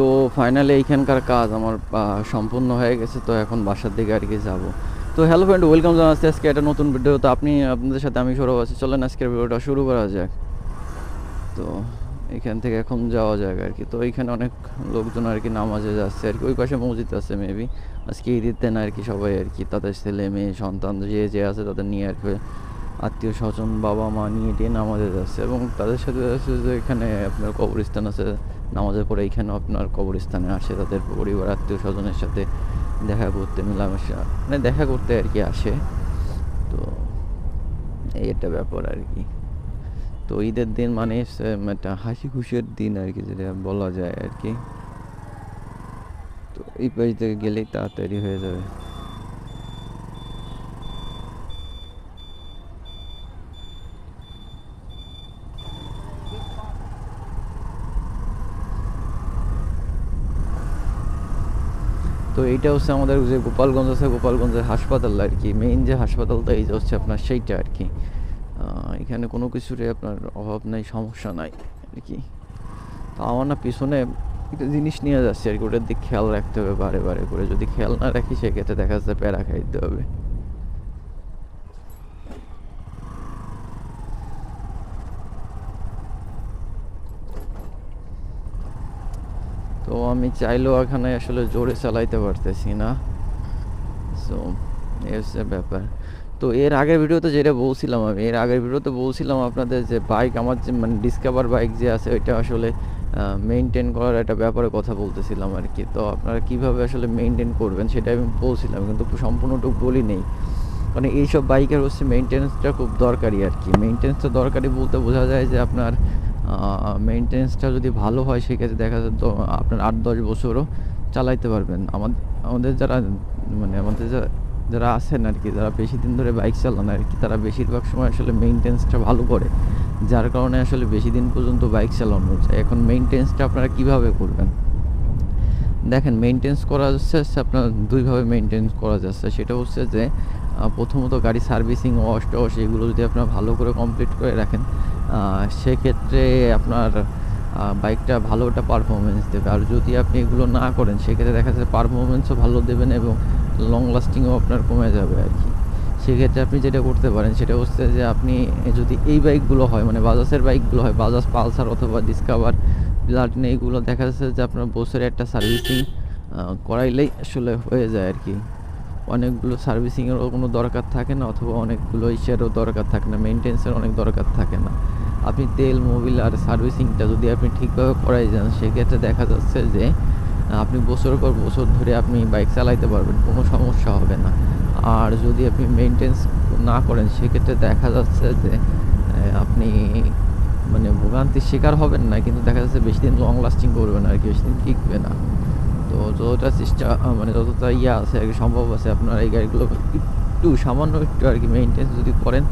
তো ফাইনালি এইখানকার কাজ আমার সম্পূর্ণ হয়ে গেছে, তো এখন বাসার দিকে আর কি যাব। তো হ্যালো ফ্রেন্ড ওয়েলকাম জানাচ্ছি আজকে একটা নতুন ভিডিও তো আপনি, আপনাদের সাথে আমি সৌরভ আছি। চলেন আজকের ভিডিওটা শুরু করা যাক। তো এখান থেকে এখন যাওয়া যাক আর কি। তো এইখানে অনেক লোকজন আর কি নামাজে যাচ্ছে আর কি। ওই পাশে মসজিদ আছে মেবি আজকে ঈদের দিন আর কি সবাই আর কি, তাদের ছেলে মেয়ে, সন্তান যে যে আছে তাদের নিয়ে আর কি আত্মীয় স্বজন বাবা মা নিয়ে টিয়ে নামাজে যাচ্ছে। এবং তাদের সাথে আছে যে, এখানে আপনার কবরস্থান আছে। নামাজের পরে এইখানেও আপনার কবরস্থানে আসে, তাদের পরিবার আত্মীয় স্বজনের সাথে দেখা করতে, মেলামেশা মানে দেখা করতে আর কি আসে। তো এই একটা ব্যাপার আর কি। তো ঈদের দিন মানে একটা হাসি খুশির দিন আর কি, যেটা বলা যায় আর কি। তো এই পাশ থেকে গেলেই তাড়াতাড়ি হয়ে যাবে। তো এইটা হচ্ছে আমাদের যে গোপালগঞ্জ আছে, গোপালগঞ্জের হাসপাতাল আর কি। মেইন যে হাসপাতালটা, এই যে হচ্ছে আপনার সেইটা আর কি। এখানে কোনো কিছুরই আপনার অভাব নাই, সমস্যা নাই আর কি। তো আমার না পিছনে একটা জিনিস নিয়ে যাচ্ছে আর কি, ওটার দিকে খেয়াল রাখতে হবে বারে বারে করে। যদি খেয়াল না রাখি, সেক্ষেত্রে দেখা যাচ্ছে প্যারা খাইতে হবে। তো আমি চাইলেও এখানে আসলে জোরে চালাইতে পারতেছি না। সো এসে ব্যাপার। তো এর আগের ভিডিওতে যেটা বলছিলাম আমি, এর আগের ভিডিওতে বলছিলাম আপনাদের যে বাইক আমার যে মানে ডিসকভার বাইক যে আছে, ওইটা আসলে মেনটেন করার একটা ব্যাপারে কথা বলতেছিলাম আর কি। তো আপনারা কীভাবে আসলে মেনটেন করবেন সেটা আমি বলছিলাম, কিন্তু সম্পূর্ণটুকু বলি নেই। মানে এইসব বাইকের হচ্ছে মেনটেন্সটা খুব দরকারি আর কি। মেনটেন্সটা দরকারি বলতে বোঝা যায় যে আপনার মেনটেন্সটা যদি ভালো হয়, সেক্ষেত্রে দেখা যায় তো আপনার আট দশ বছরও চালাইতে পারবেন। আমাদের আমাদের যারা মানে আমাদের যারা আছেন আর কি, যারা বেশি দিন ধরে বাইক চালান আর কি, তারা বেশিরভাগ সময় আসলে মেনটেন্সটা ভালো করে। যার কারণে আসলে বেশি দিন পর্যন্ত বাইক চালানো যায়। এখন মেনটেন্সটা আপনারা কীভাবে করবেন? দেখেন মেনটেন্স করা যাচ্ছে আপনার দুইভাবে মেনটেন্স করা যাচ্ছে। সেটা হচ্ছে যে প্রথমত গাড়ি সার্ভিসিং ওয়াশ টওয়াশ এগুলো যদি আপনারা ভালো করে কমপ্লিট করে রাখেন সেক্ষেত্রে আপনার বাইকটা ভালো একটা পারফরমেন্স দেবে। আর যদি আপনি এগুলো না করেন, সেক্ষেত্রে দেখা যাচ্ছে পারফরমেন্সও ভালো দেবেন এবং লং লাস্টিংও আপনার কমে যাবে আর কি। সেক্ষেত্রে আপনি যেটা করতে পারেন, সেটা হচ্ছে যে আপনি যদি এই বাইকগুলো হয় মানে বাজাজের বাইকগুলো হয়, বাজাজ পালসার অথবা ডিসকাভার প্লাটিনা এইগুলো দেখা যাচ্ছে যে আপনার বছরে একটা সার্ভিসিং করাইলেই আসলে হয়ে যায় আর কি। অনেকগুলো সার্ভিসিংয়েরও কোনো দরকার থাকে না অথবা অনেকগুলো ইসেরও দরকার থাকে না মেনটেন্সের অনেক দরকার থাকে না। আপনি তেল, মোবিল আর সার্ভিসিংটা যদি আপনি ঠিকভাবে করাই যান, সেক্ষেত্রে দেখা যাচ্ছে যে আপনি বছর পর বছর ধরে আপনি বাইক চালাইতে পারবেন, কোনো সমস্যা হবে না। আর যদি আপনি মেনটেন্স না করেন, সেক্ষেত্রে দেখা যাচ্ছে যে আপনি মানে ভোগান্তির শিকার হবেন না, কিন্তু দেখা যাচ্ছে বেশি দিন লং লাস্টিং করবে না আর কি, বেশি দিন টিকবে না। তো যতটা চেষ্টা মানে যতটা ইয়ে আছে আর কি, সম্ভব আছে আপনার এই গাড়িগুলো একটু সামান্য একটু আর কি মেনটেন্স যদি করেন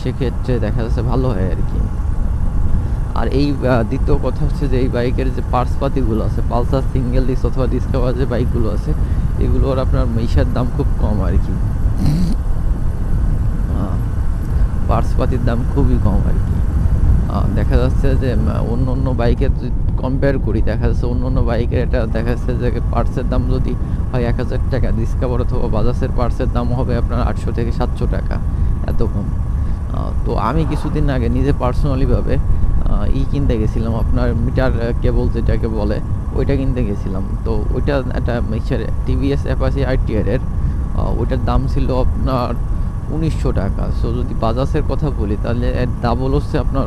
সেক্ষেত্রে দেখা যাচ্ছে ভালো হয় আর কি। আর এই দ্বিতীয় কথা হচ্ছে যে এই বাইকের যে পার্টস পাতিগুলো আছে, পালসার, সিঙ্গেল ডিস্ক অথবা ডিসকভার যে বাইকগুলো আছে, এগুলোর আপনার ইসের দাম খুব কম আর কি। পার্টস পাতির দাম খুবই কম আর কি। দেখা যাচ্ছে যে অন্য অন্য বাইকের কম্পেয়ার করি দেখা যাচ্ছে অন্য অন্য বাইকের এটা দেখা যাচ্ছে যে পার্টসের দাম যদি হয় এক হাজার টাকা ডিসকভার অথবা বাজাজের পার্টসের দাম হবে আপনার আটশো থেকে সাতশো টাকা এত কম। তো আমি কিছুদিন আগে নিজে পার্সোনালিভাবে ই কিনতে গেছিলাম আপনার মিটার কেবল যেটাকে বলে ওইটা কিনতে গেছিলাম। তো ওইটা একটা টিভিএস অ্যাপাসি আইটিআর এর আহ, ওইটার দাম ছিল আপনার উনিশশো টাকা। সো যদি বাজাজের কথা বলি, তাহলে এর ডাবল হচ্ছে আপনার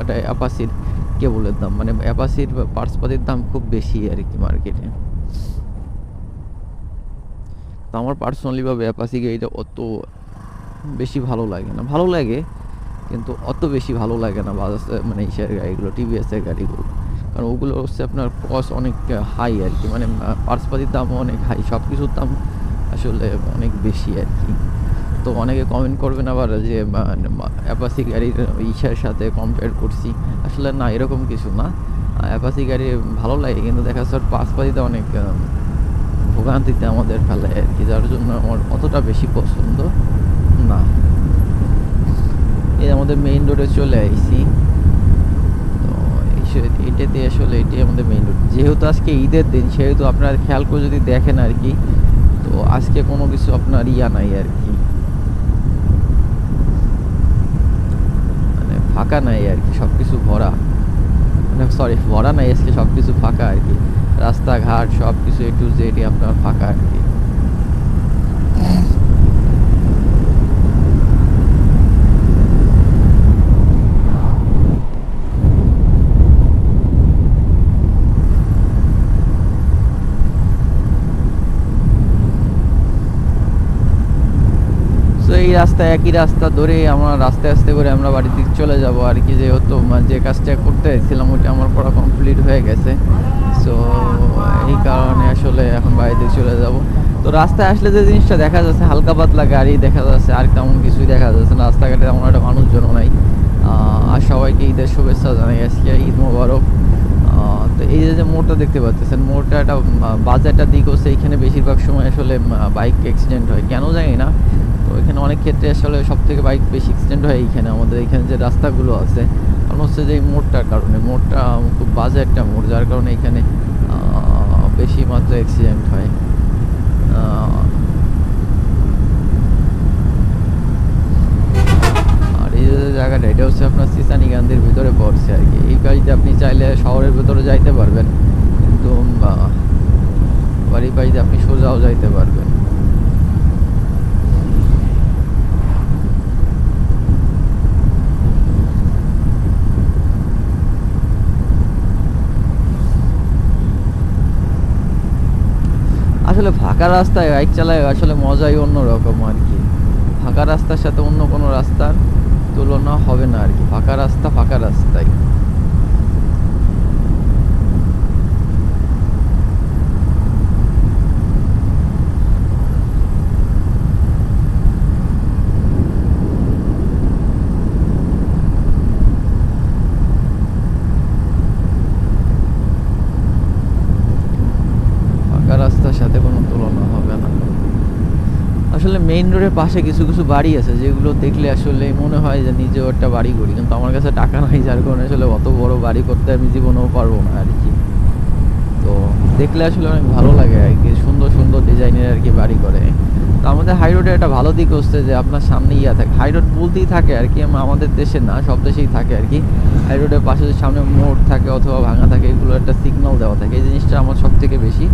একটা অ্যাপাসির কেবলের দাম? মানে অ্যাপাসির পার্সপাতির দাম খুব বেশি আর কি মার্কেটে তো আমার পার্সোনালিভাবে অ্যাপাসি গাড়িটা অত বেশি ভালো লাগে না। ভালো লাগে, কিন্তু অত বেশি ভালো লাগে না বাজাজ মানে ইসের গাড়িগুলো টিভিএসের গাড়িগুলো কারণ ওগুলো হচ্ছে আপনার কস্ট অনেক হাই আর কি মানে পার্সপাতির দামও অনেক হাই সব কিছুর দাম আসলে অনেক বেশি আর কি। তো অনেকে কমেন্ট করবেন আবার যে অ্যাপাসি গাড়ির ইসের সাথে কম্পেয়ার করছি। আসলে না, এরকম কিছু না। অ্যাপাসি গাড়ি ভালো লাগে, কিন্তু দেখা যাচ্ছে পার্সপাতিতে অনেক ভোগান্তিতে আমাদের ফেলে আর কি, যার জন্য আমার অতটা বেশি পছন্দ না। এই আমাদের মেইন রোডে চলে আইছি। এটাতে আসলে এটাই আমাদের মেইন রোড যেহেতু আজকে ঈদের দিন, সেহেতু আপনার খেয়াল করে যদি দেখেন আর কি, তো আজকে কোনো কিছু আপনার ইয়া নাই আর কি মানে ফাঁকা নাই আর কি সব কিছু ভরা। মানে সরি ভরা নাই, আজকে সব কিছু ফাঁকা আর কি। রাস্তাঘাট সব কিছু এ টু আপনার ফাঁকা আর কি তো এই রাস্তা, একই রাস্তা ধরে আমরা আস্তে আস্তে করে আমরা বাড়ির দিকে চলে যাব। আর কি যেহেতু যে কাজটা করতে এসেছিলাম ওটা আমার পড়া কমপ্লিট হয়ে গেছে। সো এই কারণে আসলে এখন বাড়িতে চলে যাব। তো রাস্তায় আসলে যে জিনিসটা দেখা যাচ্ছে, হালকা পাতলা গাড়ি দেখা যাচ্ছে, আর তেমন কিছুই দেখা যাচ্ছে না। রাস্তাঘাটে তেমন একটা মানুষজনও নাই। আর সবাইকে ঈদের শুভেচ্ছা জানাই আজকে, ঈদ মোবারক। তো এই যে মোড়টা দেখতে পাচ্ছেন, মোড়টা একটা বাজারটা দিক হচ্ছে, এখানে বেশিরভাগ সময় আসলে বাইক অ্যাক্সিডেন্ট হয়। কেন জানি না। তো এখানে অনেক ক্ষেত্রে আসলে সব থেকে বাইক বেশি অ্যাক্সিডেন্ট হয় এইখানে। আমাদের এখানে যে রাস্তাগুলো আছে, কারণ হচ্ছে যে এই মোড়টার কারণে। মোড়টা খুব বাজে একটা মোড়, যার কারণে এখানে বেশি মাত্রায় অ্যাক্সিডেন্ট হয়। আর এই যে জায়গাটা, এটা হচ্ছে আপনার সিসানি গান্ধীর ভিতরে পড়ছে আর কি। এই গাড়িতে আপনি চাইলে শহরের ভিতরে যাইতে পারবেন। কিন্তু বাড়ি বাড়িতে আপনি সোজাও যাইতে পারবেন। আসলে ফাঁকা রাস্তায় বাইক চালায় আসলে মজাই অন্যরকম আর কি। ফাঁকা রাস্তার সাথে অন্য কোনো রাস্তার তুলনা হবে না আর কি। ফাঁকা রাস্তা ফাঁকা রাস্তায় ফাঁকা রাস্তার সাথে কোনো তুলনা হবে না আসলে মেইন রোডের পাশে কিছু কিছু বাড়ি আছে, যেগুলো দেখলে আসলে মনে হয় যে নিজেও একটা বাড়ি করি। কিন্তু আমার কাছে টাকা নাই, যার কারণে আসলে অত বড় বাড়ি করতে আমি জীবনেও পারব না আর কি। দেখলে আসলে অনেক ভালো লাগে আর কি, সুন্দর সুন্দর ডিজাইনের আর কি বাড়ি করে। তো আমাদের হাই রোডের একটা ভালো দিক হচ্ছে যে আপনার সামনে ইয়া থাকে হাই রোড বলতেই থাকে আর কি আমাদের দেশে না, সব দেশেই থাকে আর কি। হাই রোডের পাশে সামনে মোড় থাকে অথবা ভাঙা থাকে, এগুলো একটা সিগন্যাল দেওয়া থাকে, এই জিনিসটা আমার সব থেকে বেশি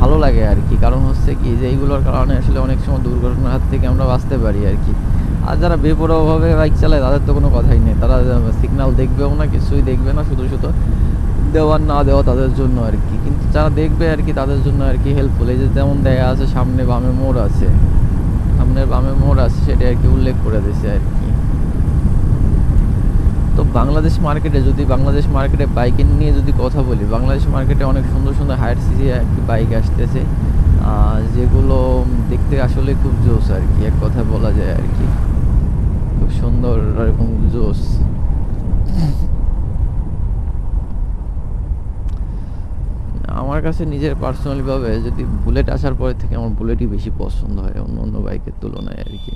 ভালো লাগে আর কি। কারণ হচ্ছে কি যে এইগুলোর কারণে আসলে অনেক সময় দুর্ঘটনার হাত থেকে আমরা বাঁচতে পারি আর কি। আর যারা বেপরোয়াভাবে বাইক চালায়, তাদের তো কোনো কথাই নেই। তারা সিগন্যাল দেখবেও না, কিছুই দেখবে না, শুধু শুধু দেওয়ার না দেওয়া তাদের জন্য আর কি। কিন্তু যারা দেখবে আর কি তাদের জন্য আর কি হেল্পফুল এই যে যেমন দেখা আছে সামনে বামে মোড় আছে। সামনের বামে মোড় আছে সেটা আর কি উল্লেখ করে দিয়েছে আর কি। তো বাংলাদেশ মার্কেটে যদি বাংলাদেশ মার্কেটে বাইকের নিয়ে যদি কথা বলি, বাংলাদেশ মার্কেটে অনেক সুন্দর সুন্দর হায়ার সিসি কি বাইক আসতেছে। যেগুলো দেখতে আসলে খুব জোস আর কি, এক কথা বলা যায় আর কি। খুব সুন্দর এরকম জোস। আমার কাছে নিজের পার্সোনালি ভাবে যদি বুলেট আসার পরে থেকে আমার বুলেটই বেশি পছন্দ হয় অন্য অন্য বাইকের তুলনায় আর কি।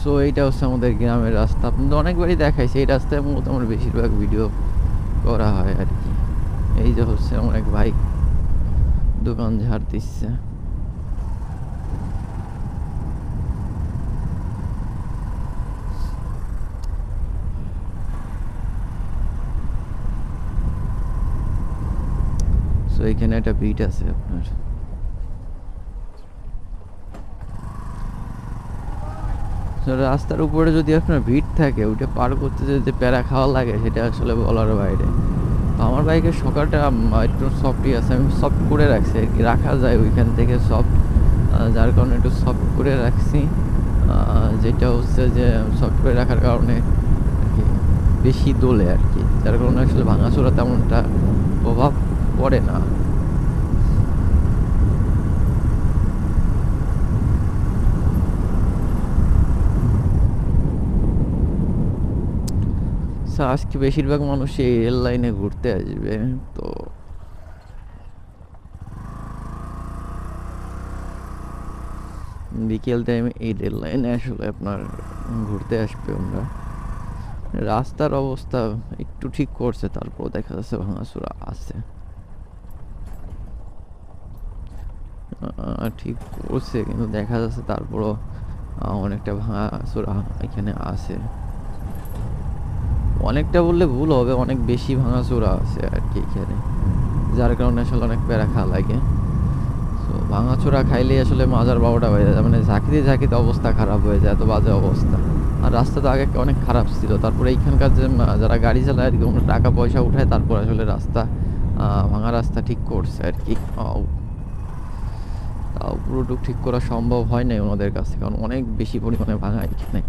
সো এইটা হচ্ছে আমাদের গ্রামের রাস্তা। আপনাদের অনেকবারই দেখাইছে, এই রাস্তায় মূলত আমার বেশিরভাগ ভিডিও করা হয় আর কি। এই যে হচ্ছে আমার এক ভাই দোকান ঝাড় দিচ্ছে। এখানে একটা বিট আছে আপনার। রাস্তার উপরে যদি আপনার ভিড় থাকে, ওইটা পার করতে যদি প্যারা খাওয়া লাগে, সেটা আসলে বলার বাইরে। আমার বাইকের সকালটা একটু সফটই আছে। আমি সফট করে রাখছি আর কি। রাখা যায় ওইখান থেকে সফট যার কারণে একটু সফট করে রাখছি। যেটা হচ্ছে যে সফট করে রাখার কারণে কি বেশি দোলে আর কি। যার কারণে আসলে ভাঙাচোরা তেমনটা প্রভাব পড়ে না। সো আজকে বেশিরভাগ মানুষ এই রেল লাইনে ঘুরতে আসবে, তো। বিকেল টাইমে এই রেল লাইনে আসলে আপনার ঘুরতে আসবে আমরা। রাস্তার অবস্থা একটু ঠিক করছে, তারপর দেখা যাচ্ছে ভাঙাচোরা আছে। ঠিক করছে, কিন্তু দেখা যাচ্ছে তারপরও অনেকটা ভাঙাচোরা এখানে আছে। অনেকটা বললে ভুল হবে, অনেক বেশি ভাঙাচোরা আছে আর কি এখানে। যার কারণে আসলে অনেক প্যারা খাওয়া লাগে। তো ভাঙাচোরা খাইলে আসলে মাজার বারোটা হয়ে যায় মানে ঝাঁকিতে ঝাঁকিতে অবস্থা খারাপ হয়ে যায়, এত বাজে অবস্থা। আর রাস্তা তো আগে অনেক খারাপ ছিল, তারপরে এইখানকার যে যারা গাড়ি চালায় আর কি টাকা পয়সা উঠায়, তারপর আসলে রাস্তা ভাঙা রাস্তা ঠিক করছে আর কি। তাও পুরোটুক ঠিক করা সম্ভব হয় নাই ওনাদের কাছে, কারণ অনেক বেশি পরিমাণে ভাঙা এখানে।